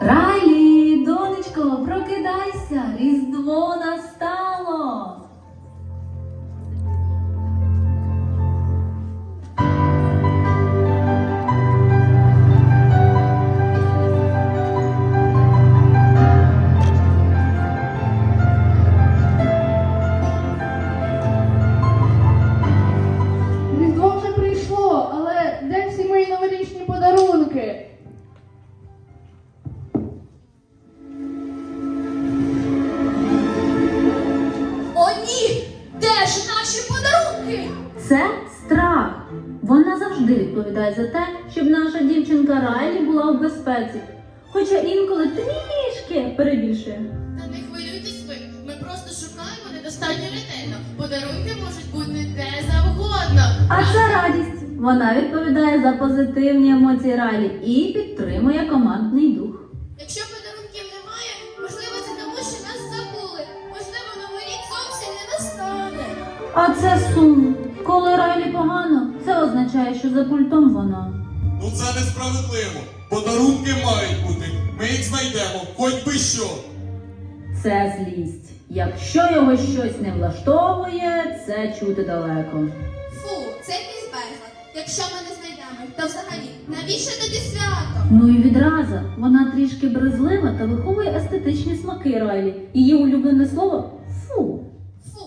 Райлі, донечко, прокидайся, Різдво настало. Безпеці. Хоча інколи трішки перебільшує. Та не хвилюйтесь ви, ми просто шукаємо недостатньо ретельно. Подарунки можуть бути де завгодно. А це радість. Вона відповідає за позитивні емоції Райлі і підтримує командний дух. Якщо подарунків немає, можливо, це тому, що нас забули. Можливо, новий рік зовсім не настане. А це сум. Коли Райлі погано, це означає, що за пультом вона. Ну це несправедливо. Подарунки мають бути. Ми їх знайдемо, хоч би що. Це злість. Якщо його щось не влаштовує, це чути далеко. Фу, це якийсь безлад. Якщо ми не знайдемо, то взагалі навіщо тоді свято? Ну і відразу вона трішки брезлива та виховує естетичні смаки Райлі. Її улюблене слово фу. Фу.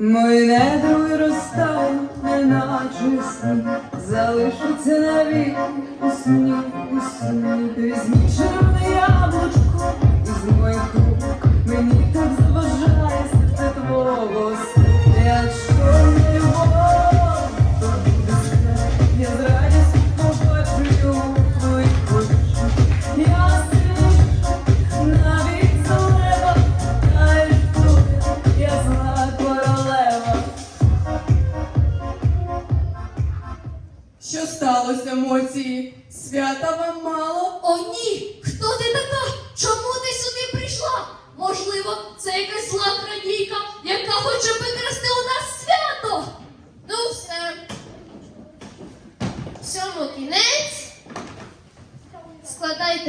Мої недруги розтають, неначе сні, залишиться навік у сні, у сні. Візьміть червоне яблучко моїх рук, мені так заважає серце твого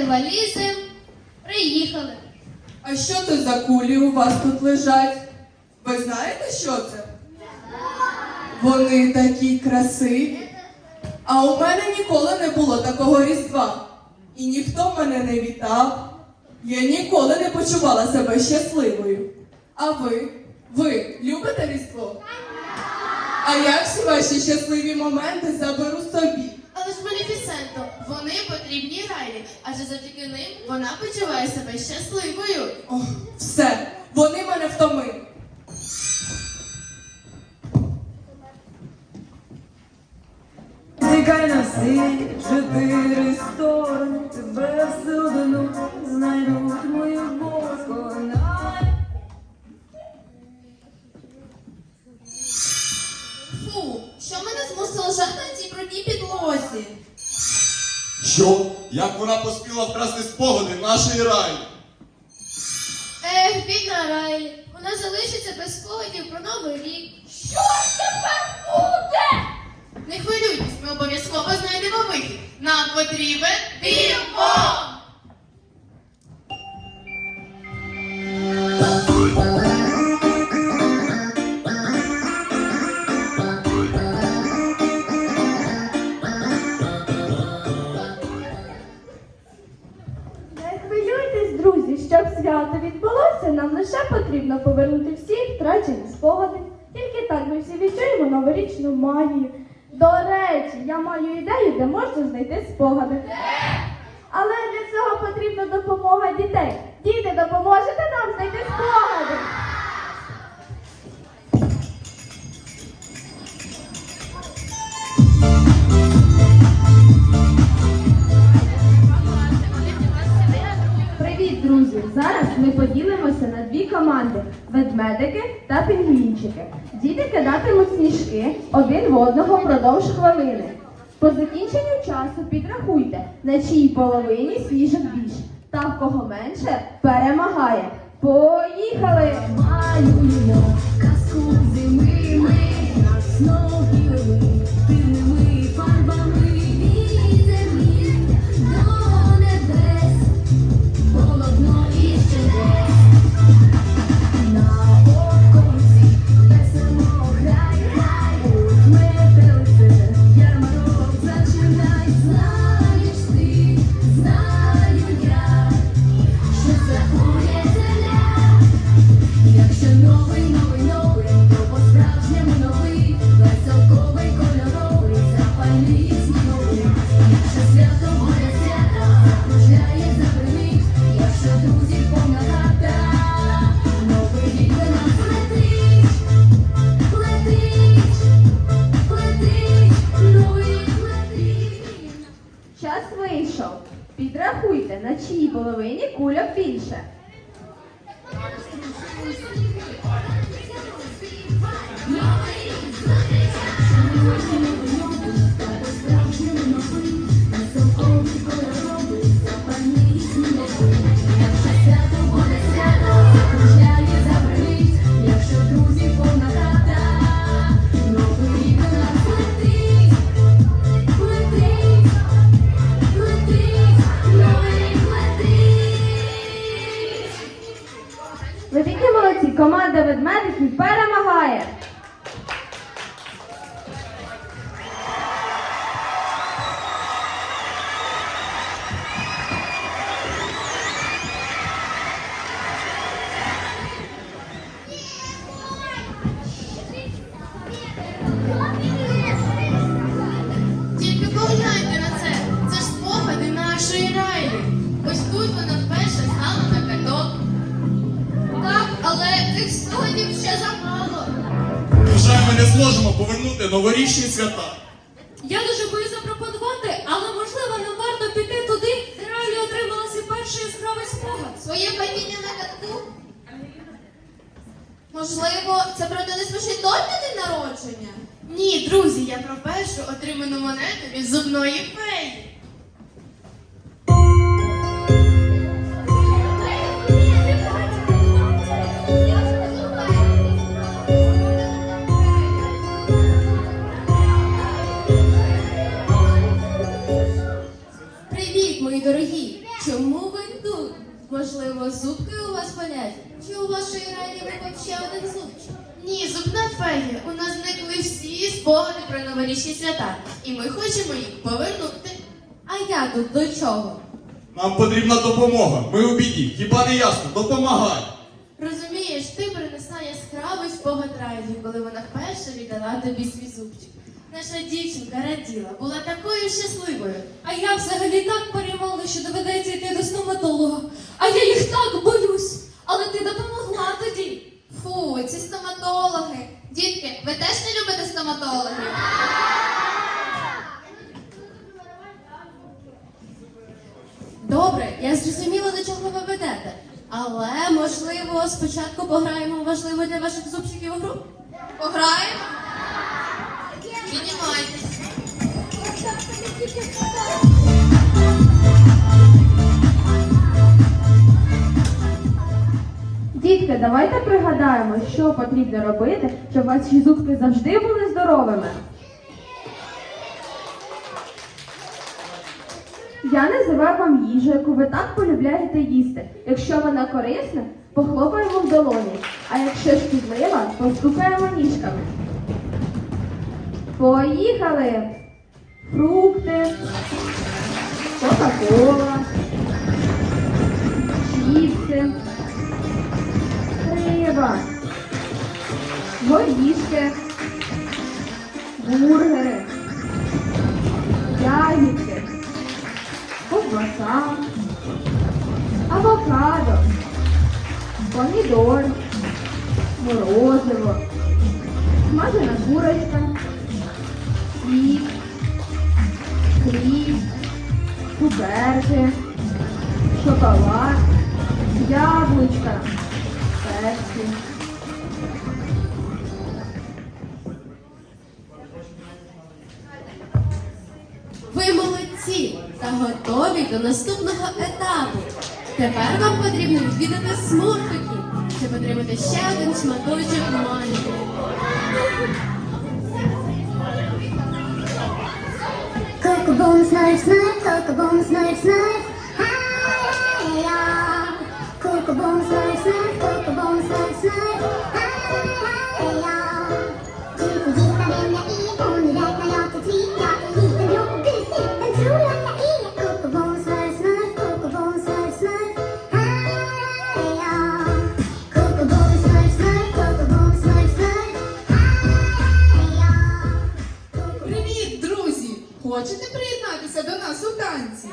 валізи. Приїхали. А що це за кулі у вас тут лежать? Ви знаєте, що це? Вони такі красиві. А у мене ніколи не було такого різдва. І ніхто мене не вітав. Я ніколи не почувала себе щасливою. А ви? Ви любите різдво? А я всі ваші щасливі моменти заберу собі. Але ж Малефісенто, вони потрібні Райлі, адже завдяки ним вона почуває себе щасливою. Ох, все, вони мене втомили. Тікай на всі чотири сторони, тебе все одно знайдуть мою поконай. Фу, що мене змусило лежати на цій брудній підлозі? Що? Як вона поспіла вкрасти спогади нашої раї? Ех, бідна Райлі, вона залишиться без спогадів про новий рік. Що ж тепер буде? Не хвилюйтесь, ми обов'язково знайдемо вихід. Нам потрібен бімбо! Повернути всі втрачені спогади. Тільки так ми всі відчуємо новорічну магію. До речі, я маю ідею, де можна знайти спогади. Але для цього потрібна допомога дітей. Діти, допоможете нам знайти спогади. Друзі! Зараз ми поділимося на дві команди: ведмедики та пінгвінчики. Діти кидатимуть сніжки один в одного впродовж хвилини. По закінченню часу підрахуйте, на чиїй половині сніжок більше. Та в кого менше перемагає. Поїхали! Малюємо казку зими ми на снові молодці, команда ведмедиків перемагає. Цих спогадів ще замало. Вже ми не зможемо повернути новорічні свята. Я дуже боюсь запропонувати, але можливо нам варто піти туди, де Райлі отримала свій перший яскравий спогад. Своє падіння на катку? Можливо, це про Денис Вашингтон на день народження? Ні, друзі, я про першу отриману монету від зубної феї. Новорічні свята, і ми хочемо їх повернути. А я тут до чого? Нам потрібна допомога. Ми у біді. Хіба не ясно? Допомагай. Розумієш, ти принесла яскравий спогад Райлі, коли вона вперше віддала тобі свій зубчик. Наша дівчинка раділа, була такою щасливою. А я взагалі так переймала, що доведеться йти до стоматолога. А я їх так боюсь. Але ти допомогла тоді. Фу, ці стоматологи. Дітки, ви теж не любите стоматологів? Добре, я зрозуміла, до чого ви ведете. Але, можливо, спочатку пограємо у важливу для ваших зубчиків гру? Пограємо? Піднімайтесь. Дітки, давайте пригадаємо, що потрібно робити, щоб ваші зубки завжди були здоровими. Я називаю вам їжу, яку ви так полюбляєте їсти. Якщо вона корисна, похлопаємо в долоні, а якщо шкідлива, постукаємо ніжками. Поїхали! Фрукти, Кока-кола, чіпси, риба, горішки, бургери, ягідки, ковбаса, авокадо, помідор, потрібно відвідати смурфиків, щоб отримати ще один шматочок boom, snurf, snurf, coco boom, snurf, snurf. Hi-ya. Coco boom, snurf, snurf, coco boom, snurf, Хочете приєднатися до нас у танці?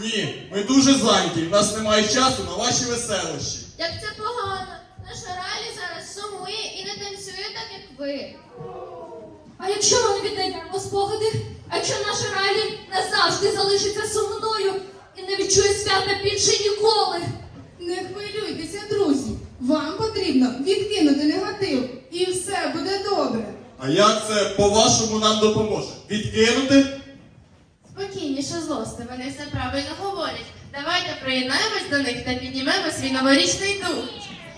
Ні, ми дуже зайняті. У нас немає часу на ваші веселощі. Як це погано. Наша Райлі зараз сумує і не танцює так, як ви. А якщо ми не віддаємо спогади, а якщо наша Райлі назавжди залишиться сумною відчую свята більше ніколи. Не хвилюйтеся, друзі. Вам потрібно відкинути негатив, і все буде добре. А як це по-вашому нам допоможе? Відкинути? Спокійніше злости, вони все правильно говорять. Давайте приєднаємось до них та піднімемо свій новорічний дух.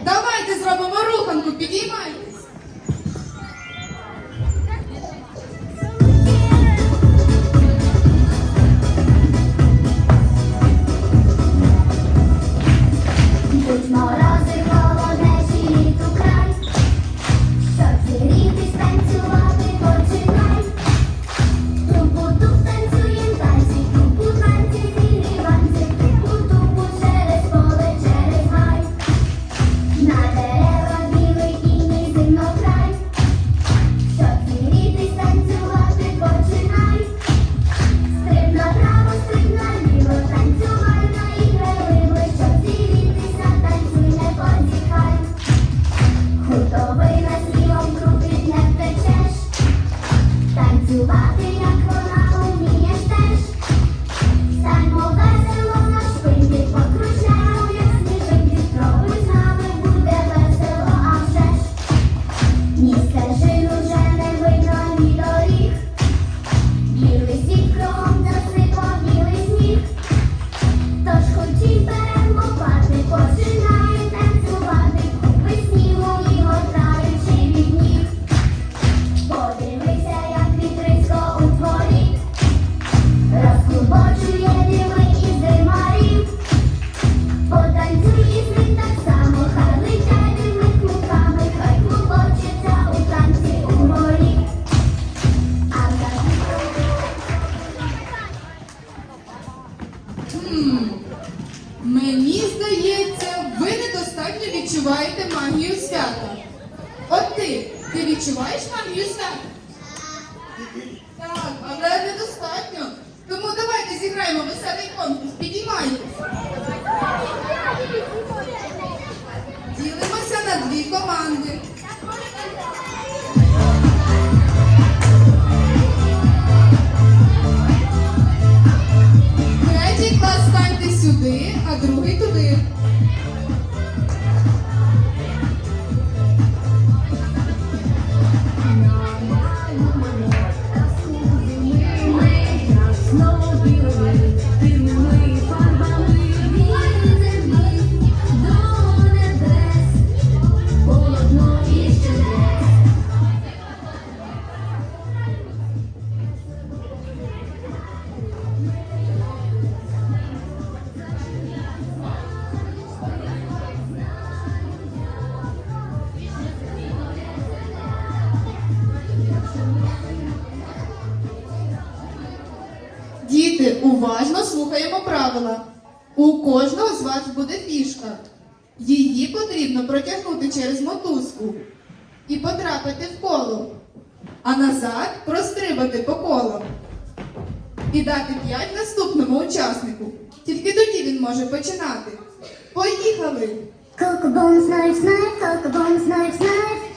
Давайте зробимо руханку, підіймайтесь. Мені здається, ви недостатньо відчуваєте магію свята. От ти, ти відчуваєш магію свята? Так, але недостатньо. Тому давайте зіграємо веселий конкурс. Підіймайтесь. Ділимося на дві команди. Уважно слухаємо правила. У кожного з вас буде фішка. Її потрібно протягнути через мотузку і потрапити в коло, а назад прострибати по колу. І дати 5 наступному учаснику. Тільки тоді він може починати. Поїхали! Coco Bones knife, knife.